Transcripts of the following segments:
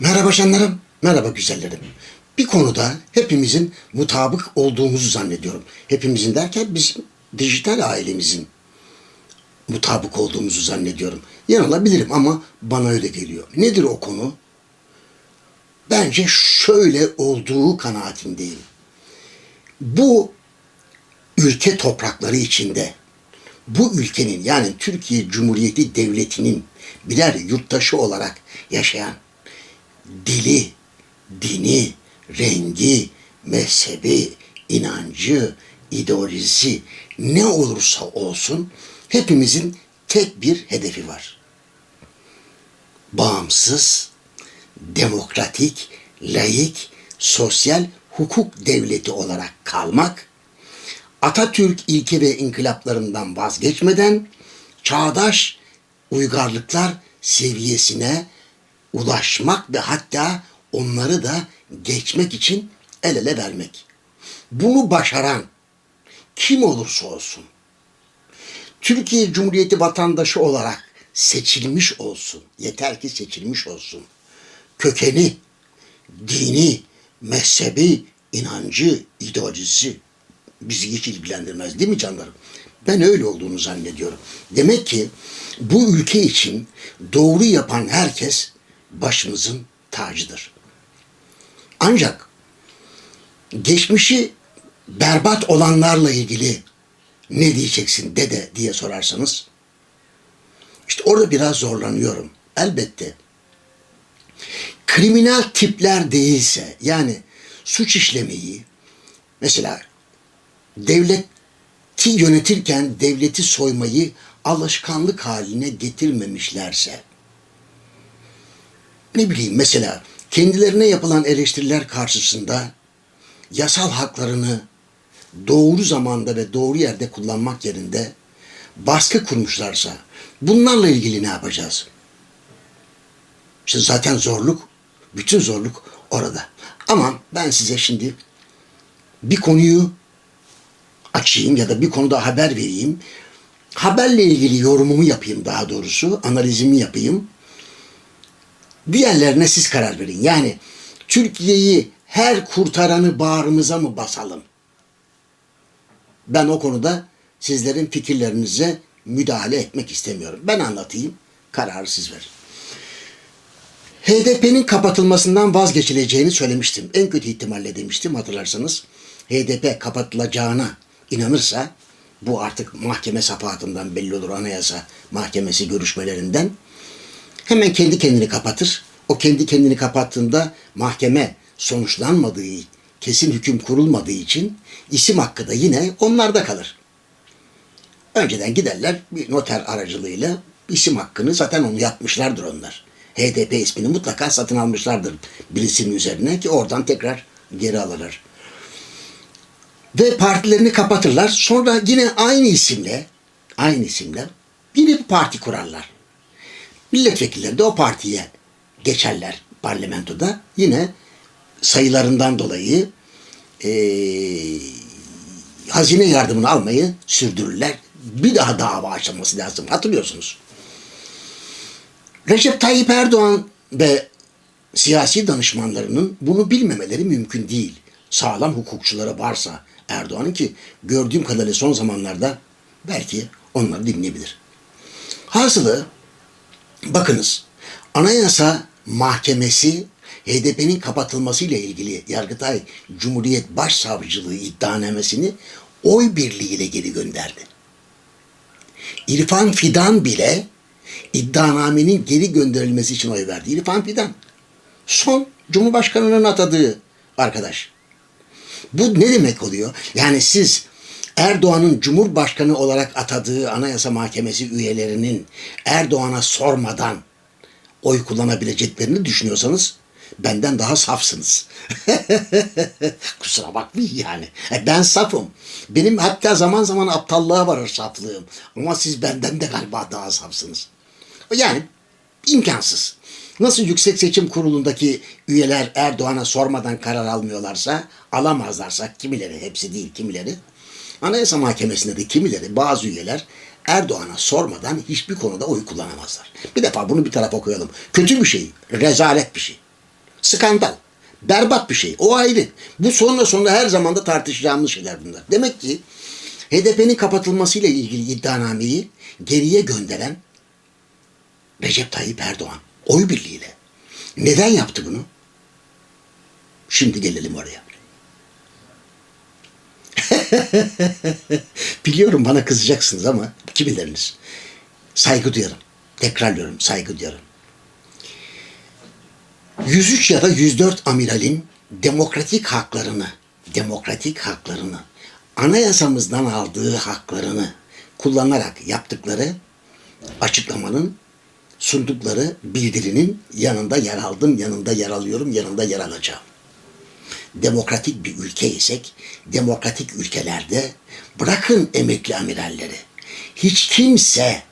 Merhaba canlarım, merhaba güzellerim. Bir konuda hepimizin mutabık olduğumuzu zannediyorum. Hepimizin derken bizim dijital ailemizin mutabık olduğumuzu zannediyorum. Yanılabilirim ama bana öyle geliyor. Nedir o konu? Bence şöyle olduğu kanaatindeyim. Bu ülke toprakları içinde bu ülkenin yani Türkiye Cumhuriyeti Devleti'nin birer yurttaşı olarak yaşayan dili, dini, rengi, mezhebi, inancı, ideolojisi ne olursa olsun hepimizin tek bir hedefi var. Bağımsız, demokratik, laik, sosyal hukuk devleti olarak kalmak, Atatürk ilke ve inkılaplarından vazgeçmeden çağdaş uygarlıklar seviyesine ulaşmak ve hatta onları da geçmek için el ele vermek. Bunu başaran kim olursa olsun Türkiye Cumhuriyeti vatandaşı olarak seçilmiş olsun. Yeter ki seçilmiş olsun. Kökeni, dini, mezhebi, inancı, ideolojisi bizi hiç ilgilendirmez değil mi canlarım? Ben öyle olduğunu zannediyorum. Demek ki bu ülke için doğru yapan herkes başımızın tacıdır. Ancak geçmişi berbat olanlarla ilgili ne diyeceksin dede diye sorarsanız işte orada biraz zorlanıyorum. Elbette kriminal tipler değilse yani suç işlemeyi mesela devleti yönetirken devleti soymayı alışkanlık haline getirmemişlerse ne bileyim mesela kendilerine yapılan eleştiriler karşısında yasal haklarını doğru zamanda ve doğru yerde kullanmak yerinde baskı kurmuşlarsa bunlarla ilgili ne yapacağız? İşte zaten zorluk, bütün zorluk orada. Ama ben size şimdi bir konuyu açayım ya da bir konuda haber vereyim. Haberle ilgili yorumumu yapayım daha doğrusu, analizimi yapayım. Diğerlerine siz karar verin. Yani Türkiye'yi her kurtaranı bağrımıza mı basalım? Ben o konuda sizlerin fikirlerinize müdahale etmek istemiyorum. Ben anlatayım, kararı siz verin. HDP'nin kapatılmasından vazgeçileceğini söylemiştim. En kötü ihtimalle demiştim hatırlarsanız. HDP kapatılacağına inanırsa bu artık mahkeme safahatından belli olur anayasa mahkemesi görüşmelerinden. Hemen kendi kendini kapatır. O kendi kendini kapattığında mahkeme sonuçlanmadığı, kesin hüküm kurulmadığı için isim hakkı da yine onlarda kalır. Önceden giderler bir noter aracılığıyla isim hakkını zaten onu yapmışlardır onlar. HDP ismini mutlaka satın almışlardır birisinin üzerine ki oradan tekrar geri alırlar. Ve partilerini kapatırlar. Sonra yine aynı isimle aynı isimle yine bir parti kurarlar. Milletvekilleri de o partiye geçerler parlamentoda. Yine sayılarından dolayı eee hazine yardımını almayı sürdürürler. Bir daha dava açılması lazım. Hatırlıyorsunuz. Recep Tayyip Erdoğan ve siyasi danışmanlarının bunu bilmemeleri mümkün değil. Sağlam hukukçulara varsa Erdoğan'ın ki gördüğüm kadarıyla son zamanlarda belki onları dinleyebilir. Hasılı bakınız Anayasa Mahkemesi HDP'nin kapatılmasıyla ilgili Yargıtay Cumhuriyet Başsavcılığı iddianamesini oy birliğiyle geri gönderdi. İrfan Fidan bile iddianamenin geri gönderilmesi için oy verdi. İrfan Fidan. Son Cumhurbaşkanı'nın atadığı arkadaş. Bu ne demek oluyor? Yani siz Erdoğan'ın Cumhurbaşkanı olarak atadığı Anayasa Mahkemesi üyelerinin Erdoğan'a sormadan oy kullanabileceklerini düşünüyorsanız benden daha safsınız. Kusura bakmayın yani. E, Ben safım. Benim hatta zaman zaman aptallığa varır saflığım. Ama siz benden de galiba daha safsınız. Yani imkansız. Nasıl Yüksek Seçim Kurulu'ndaki üyeler Erdoğan'a sormadan karar almıyorlarsa, alamazlarsa kimileri, hepsi değil kimileri, Anayasa Mahkemesi'nde de kimileri, bazı üyeler Erdoğan'a sormadan hiçbir konuda oy kullanamazlar. Bir defa bunu bir tarafa koyalım. Kötü bir şey, rezalet bir şey. Skandal. Berbat bir şey. O ayrı. Bu sonra sonra her zaman da tartışacağımız şeyler bunlar. Demek ki HDP'nin kapatılmasıyla ilgili iddianameyi geriye gönderen Recep Tayyip Erdoğan. Oy birliğiyle. Neden yaptı bunu? Şimdi gelelim oraya. Biliyorum bana kızacaksınız ama kimileriniz. Saygı duyarım. Tekrarlıyorum saygı duyarım. 103 ya da 104 amiralin demokratik haklarını, demokratik haklarını, anayasamızdan aldığı haklarını kullanarak yaptıkları açıklamanın sundukları bildirinin yanında yer aldım, yanında yer alıyorum, yanında yer alacağım. Demokratik bir ülke isek, demokratik ülkelerde bırakın emekli amiralleri. Hiç kimse,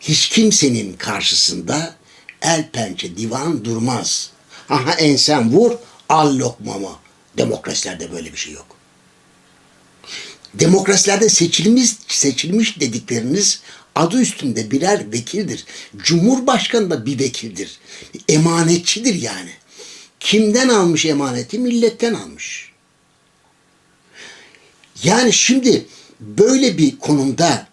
hiç kimsenin karşısında el pençe divan durmaz. Aha ensen vur, al lokmamı. Demokrasilerde böyle bir şey yok. Demokrasilerde seçilmiş, seçilmiş dedikleriniz adı üstünde birer vekildir. Cumhurbaşkanı da bir vekildir. Emanetçidir yani. Kimden almış emaneti? Milletten almış. Yani şimdi böyle bir konumda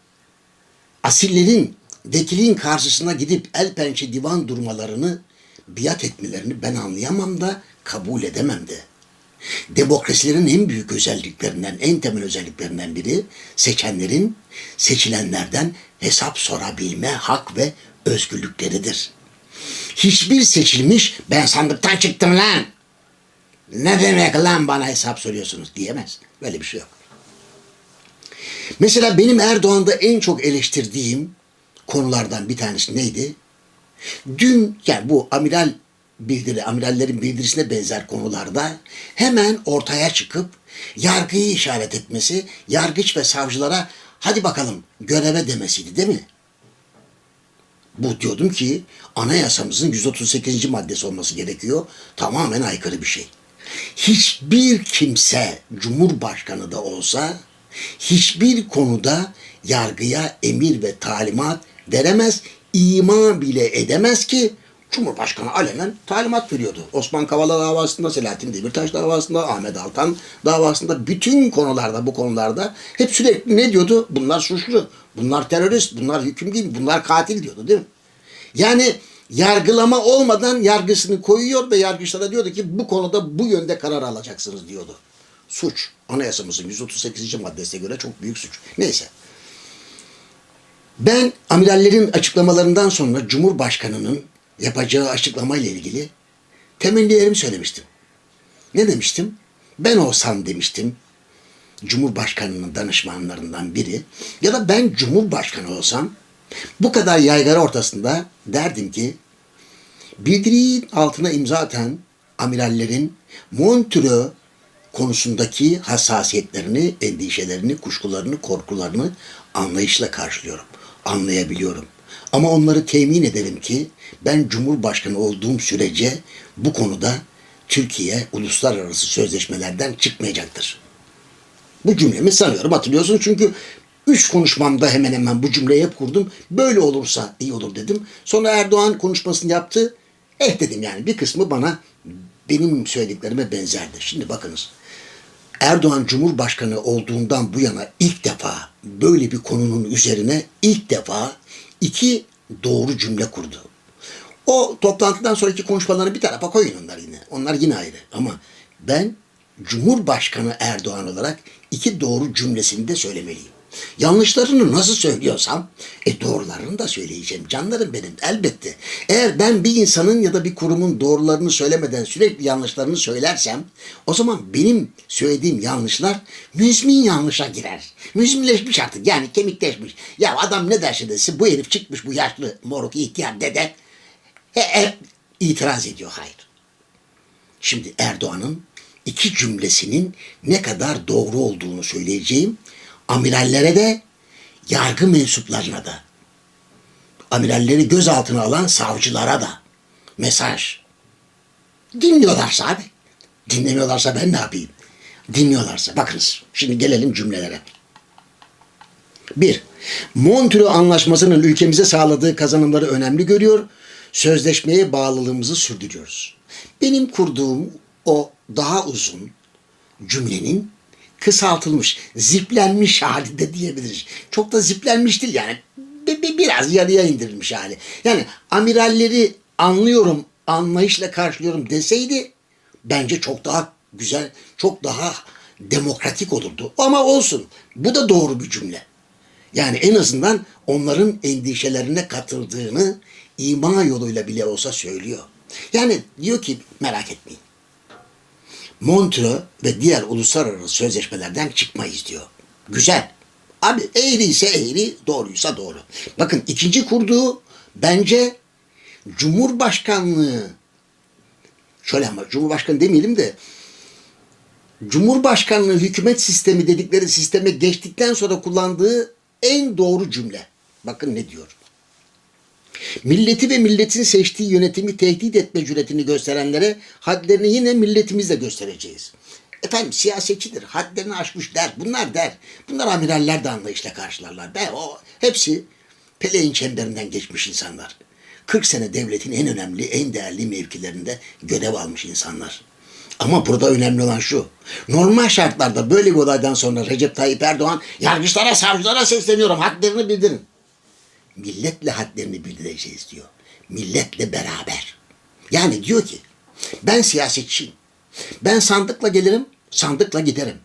asillerin vekilin karşısına gidip el pençe divan durmalarını biat etmelerini ben anlayamam da kabul edemem de. Demokrasilerin en büyük özelliklerinden, en temel özelliklerinden biri seçenlerin seçilenlerden hesap sorabilme hak ve özgürlükleridir. Hiçbir seçilmiş ben sandıktan çıktım lan. Ne demek lan bana hesap soruyorsunuz diyemez. Böyle bir şey yok. Mesela benim Erdoğan'da en çok eleştirdiğim konulardan bir tanesi neydi? Dün yani bu amiral bildiri, amirallerin bildirisine benzer konularda hemen ortaya çıkıp yargıyı işaret etmesi, yargıç ve savcılara hadi bakalım göreve demesiydi değil mi? Bu diyordum ki anayasamızın 138. maddesi olması gerekiyor. Tamamen aykırı bir şey. Hiçbir kimse Cumhurbaşkanı da olsa hiçbir konuda yargıya emir ve talimat veremez, ima bile edemez ki Cumhurbaşkanı alenen talimat veriyordu. Osman Kavala davasında, Selahattin Demirtaş davasında, Ahmet Altan davasında, bütün konularda, bu konularda hep sürekli ne diyordu? Bunlar suçlu, bunlar terörist, bunlar hüküm değil, bunlar katil diyordu değil mi? Yani yargılama olmadan yargısını koyuyor ve yargıçlara diyordu ki bu konuda bu yönde karar alacaksınız diyordu. Suç. Anayasamızın 138. maddesine göre çok büyük suç. Neyse. Ben amirallerin açıklamalarından sonra Cumhurbaşkanı'nın yapacağı açıklama ile ilgili temennilerimi söylemiştim. Ne demiştim? Ben olsam demiştim. Cumhurbaşkanının danışmanlarından biri ya da ben Cumhurbaşkanı olsam bu kadar yaygara ortasında derdim ki bildiriğin altına imza atan amirallerin Montreux konusundaki hassasiyetlerini, endişelerini, kuşkularını, korkularını anlayışla karşılıyorum. Anlayabiliyorum. Ama onları temin ederim ki ben Cumhurbaşkanı olduğum sürece bu konuda Türkiye uluslararası sözleşmelerden çıkmayacaktır. Bu cümlemi sanıyorum hatırlıyorsun çünkü üç konuşmamda hemen hemen bu cümleyi hep kurdum. Böyle olursa iyi olur dedim. Sonra Erdoğan konuşmasını yaptı. Eh dedim yani bir kısmı bana benim söylediklerime benzerdi. Şimdi bakınız. Erdoğan Cumhurbaşkanı olduğundan bu yana ilk defa böyle bir konunun üzerine ilk defa iki doğru cümle kurdu. O toplantıdan sonraki konuşmalarını bir tarafa koyun onlar yine. Onlar yine ayrı. Ama ben Cumhurbaşkanı Erdoğan olarak iki doğru cümlesini de söylemeliyim. Yanlışlarını nasıl söylüyorsam, e doğrularını da söyleyeceğim. Canlarım benim elbette. Eğer ben bir insanın ya da bir kurumun doğrularını söylemeden sürekli yanlışlarını söylersem, o zaman benim söylediğim yanlışlar müzmin yanlışa girer. Müzminleşmiş artık yani kemikleşmiş. Ya adam ne derse desin bu herif çıkmış bu yaşlı moruk ihtiyar dede. E, e, itiraz ediyor hayır. Şimdi Erdoğan'ın iki cümlesinin ne kadar doğru olduğunu söyleyeceğim. Amirallere de yargı mensuplarına da. Amiralleri gözaltına alan savcılara da. Mesaj. Dinliyorlarsa abi. Dinlemiyorlarsa ben ne yapayım? Dinliyorlarsa. Bakınız şimdi gelelim cümlelere. Bir, Montreux Anlaşması'nın ülkemize sağladığı kazanımları önemli görüyor. Sözleşmeye bağlılığımızı sürdürüyoruz. Benim kurduğum o daha uzun cümlenin kısaltılmış, ziplenmiş hali de diyebiliriz. Çok da ziplenmiş değil yani. Bir, bir- biraz yarıya indirilmiş hali. Yani amiralleri anlıyorum, anlayışla karşılıyorum deseydi bence çok daha güzel, çok daha demokratik olurdu. Ama olsun. Bu da doğru bir cümle. Yani en azından onların endişelerine katıldığını ima yoluyla bile olsa söylüyor. Yani diyor ki merak etmeyin. Montreux ve diğer uluslararası sözleşmelerden çıkmayız diyor. Güzel. Abi eğri ise eğri, doğruysa doğru. Bakın ikinci kurduğu bence Cumhurbaşkanlığı şöyle ama Cumhurbaşkanı demeyelim de Cumhurbaşkanlığı hükümet sistemi dedikleri sisteme geçtikten sonra kullandığı en doğru cümle. Bakın ne diyor. Milleti ve milletin seçtiği yönetimi tehdit etme cüretini gösterenlere hadlerini yine milletimizle göstereceğiz. Efendim siyasetçidir, hadlerini aşmış der, bunlar der. Bunlar amiraller de anlayışla karşılarlar. Be o hepsi peleğin çemberinden geçmiş insanlar. 40 sene devletin en önemli, en değerli mevkilerinde görev almış insanlar. Ama burada önemli olan şu. Normal şartlarda böyle bir olaydan sonra Recep Tayyip Erdoğan yargıçlara, savcılara sesleniyorum. Hadlerini bildirin milletle hadlerini bildireceğiz diyor. Milletle beraber. Yani diyor ki ben siyasetçiyim. Ben sandıkla gelirim, sandıkla giderim.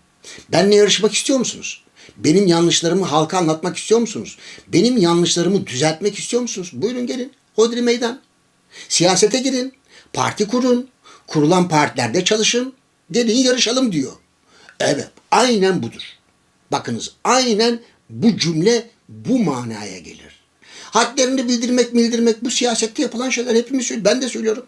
Benle yarışmak istiyor musunuz? Benim yanlışlarımı halka anlatmak istiyor musunuz? Benim yanlışlarımı düzeltmek istiyor musunuz? Buyurun gelin. Hodri meydan. Siyasete girin. Parti kurun. Kurulan partilerde çalışın. Gelin yarışalım diyor. Evet, aynen budur. Bakınız aynen bu cümle bu manaya gelir. Hadlerini bildirmek bildirmek bu siyasette yapılan şeyler hepimiz söylüyoruz. Ben de söylüyorum.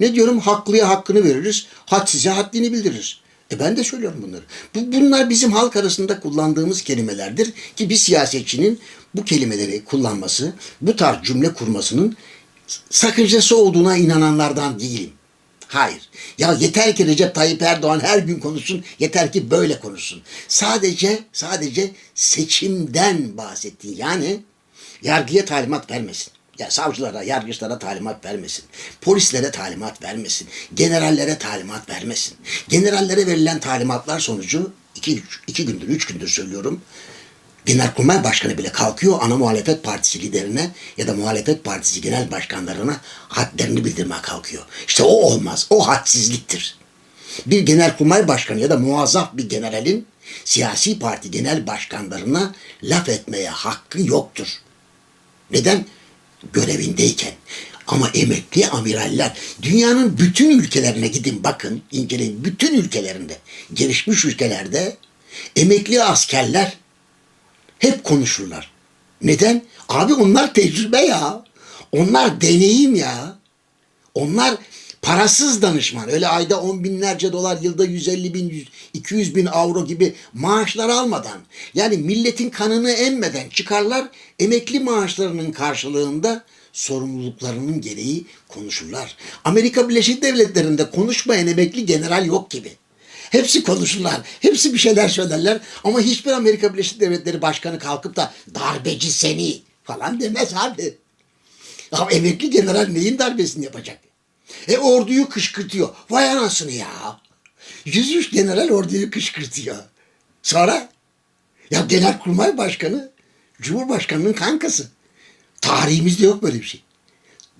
Ne diyorum? Haklıya hakkını veririz. Hadsize haddini bildiririz. E ben de söylüyorum bunları. Bu, bunlar bizim halk arasında kullandığımız kelimelerdir ki bir siyasetçinin bu kelimeleri kullanması, bu tarz cümle kurmasının sakıncası olduğuna inananlardan değilim. Hayır. Ya yeter ki Recep Tayyip Erdoğan her gün konuşsun, yeter ki böyle konuşsun. Sadece sadece seçimden bahsettiği yani yargıya talimat vermesin. Ya savcılara, yargıçlara talimat vermesin. Polislere talimat vermesin. Generallere talimat vermesin. Generallere verilen talimatlar sonucu iki, iki gündür, üç gündür söylüyorum. Genelkurmay Başkanı bile kalkıyor ana muhalefet partisi liderine ya da muhalefet partisi genel başkanlarına hadlerini bildirmeye kalkıyor. İşte o olmaz. O hadsizliktir. Bir genelkurmay başkanı ya da muazzaf bir generalin siyasi parti genel başkanlarına laf etmeye hakkı yoktur. Neden? Görevindeyken. Ama emekli amiraller dünyanın bütün ülkelerine gidin bakın inceleyin bütün ülkelerinde gelişmiş ülkelerde emekli askerler hep konuşurlar. Neden? Abi onlar tecrübe ya. Onlar deneyim ya. Onlar parasız danışman. Öyle ayda on binlerce dolar, yılda 150 bin, 100 200 bin avro gibi maaşlar almadan. Yani milletin kanını emmeden çıkarlar. Emekli maaşlarının karşılığında sorumluluklarının gereği konuşurlar. Amerika Birleşik Devletleri'nde konuşmayan emekli general yok gibi. Hepsi konuşurlar. Hepsi bir şeyler söylerler. Ama hiçbir Amerika Birleşik Devletleri Başkanı kalkıp da darbeci seni falan demez abi. Ama emekli general neyin darbesini yapacak? E orduyu kışkırtıyor. Vay anasını ya. 103 general orduyu kışkırtıyor. Sonra ya genelkurmay başkanı Cumhurbaşkanının kankası. Tarihimizde yok böyle bir şey.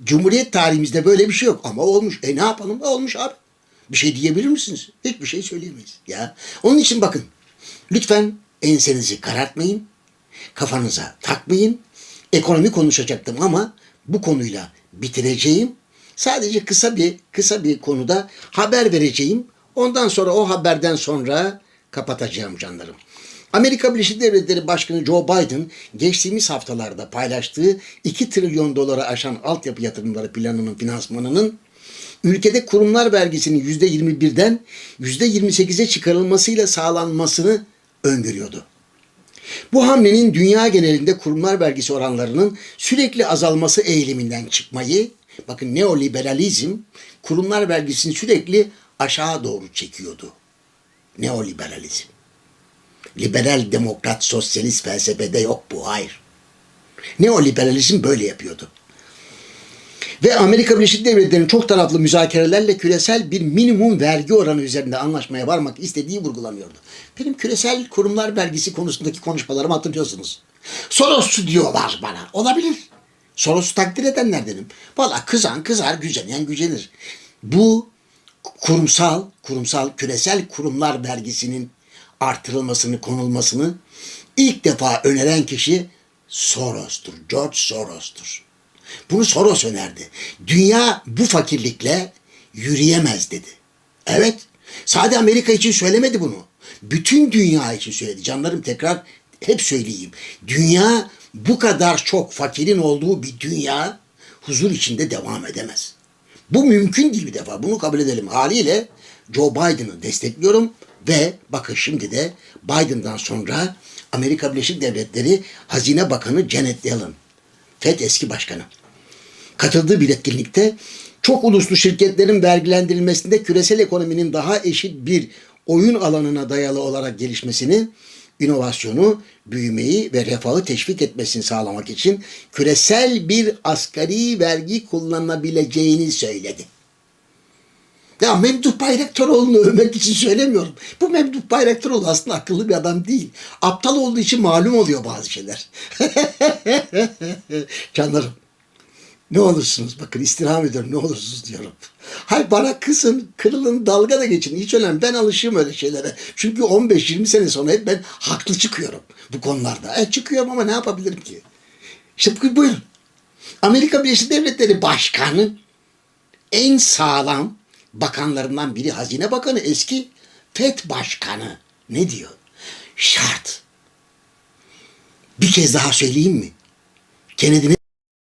Cumhuriyet tarihimizde böyle bir şey yok ama olmuş. E ne yapalım? Olmuş abi. Bir şey diyebilir misiniz? Hiçbir şey söyleyemeyiz. Ya. Onun için bakın. Lütfen ensenizi karartmayın. Kafanıza takmayın. Ekonomi konuşacaktım ama bu konuyla bitireceğim. Sadece kısa bir kısa bir konuda haber vereceğim. Ondan sonra o haberden sonra kapatacağım canlarım. Amerika Birleşik Devletleri Başkanı Joe Biden geçtiğimiz haftalarda paylaştığı 2 trilyon dolara aşan altyapı yatırımları planının finansmanının ülkede kurumlar vergisinin %21'den %28'e çıkarılmasıyla sağlanmasını öngörüyordu. Bu hamlenin dünya genelinde kurumlar vergisi oranlarının sürekli azalması eğiliminden çıkmayı, bakın neoliberalizm kurumlar vergisini sürekli aşağı doğru çekiyordu. Neoliberalizm. Liberal, demokrat, sosyalist felsefede yok bu, hayır. Neoliberalizm böyle yapıyordu. Ve Amerika Birleşik Devletleri'nin çok taraflı müzakerelerle küresel bir minimum vergi oranı üzerinde anlaşmaya varmak istediği vurgulanıyordu. Benim küresel kurumlar vergisi konusundaki konuşmalarımı hatırlıyorsunuz. Sorosçu diyorlar bana. Olabilir. Soros'u takdir edenlerdenim. Valla kızan kızar, gücenen gücenir. Bu kurumsal, kurumsal, küresel kurumlar vergisinin artırılmasını, konulmasını ilk defa öneren kişi Soros'tur. George Soros'tur. Bunu Soros önerdi. Dünya bu fakirlikle yürüyemez dedi. Evet. Sadece Amerika için söylemedi bunu. Bütün dünya için söyledi. Canlarım tekrar hep söyleyeyim. Dünya bu kadar çok fakirin olduğu bir dünya huzur içinde devam edemez. Bu mümkün değil bir defa. Bunu kabul edelim. Haliyle Joe Biden'ı destekliyorum ve bakın şimdi de Biden'dan sonra Amerika Birleşik Devletleri Hazine Bakanı Janet Yellen. FED eski başkanı. Katıldığı bir etkinlikte çok uluslu şirketlerin vergilendirilmesinde küresel ekonominin daha eşit bir oyun alanına dayalı olarak gelişmesini, inovasyonu, büyümeyi ve refahı teşvik etmesini sağlamak için küresel bir asgari vergi kullanılabileceğini söyledi. Ya Memduh Bayraktaroğlu'nu övmek için söylemiyorum. Bu Memduh Bayraktaroğlu aslında akıllı bir adam değil. Aptal olduğu için malum oluyor bazı şeyler. Canlarım. Ne olursunuz bakın istirham ediyorum ne olursunuz diyorum. Hay bana kızın, kırılın, dalga da geçin. Hiç önemli. Ben alışığım öyle şeylere. Çünkü 15-20 sene sonra hep ben haklı çıkıyorum bu konularda. E çıkıyorum ama ne yapabilirim ki? İşte bu- buyurun. Amerika Birleşik Devletleri Başkanı en sağlam bakanlarından biri Hazine Bakanı eski FED Başkanı. Ne diyor? Şart. Bir kez daha söyleyeyim mi? Kennedy'nin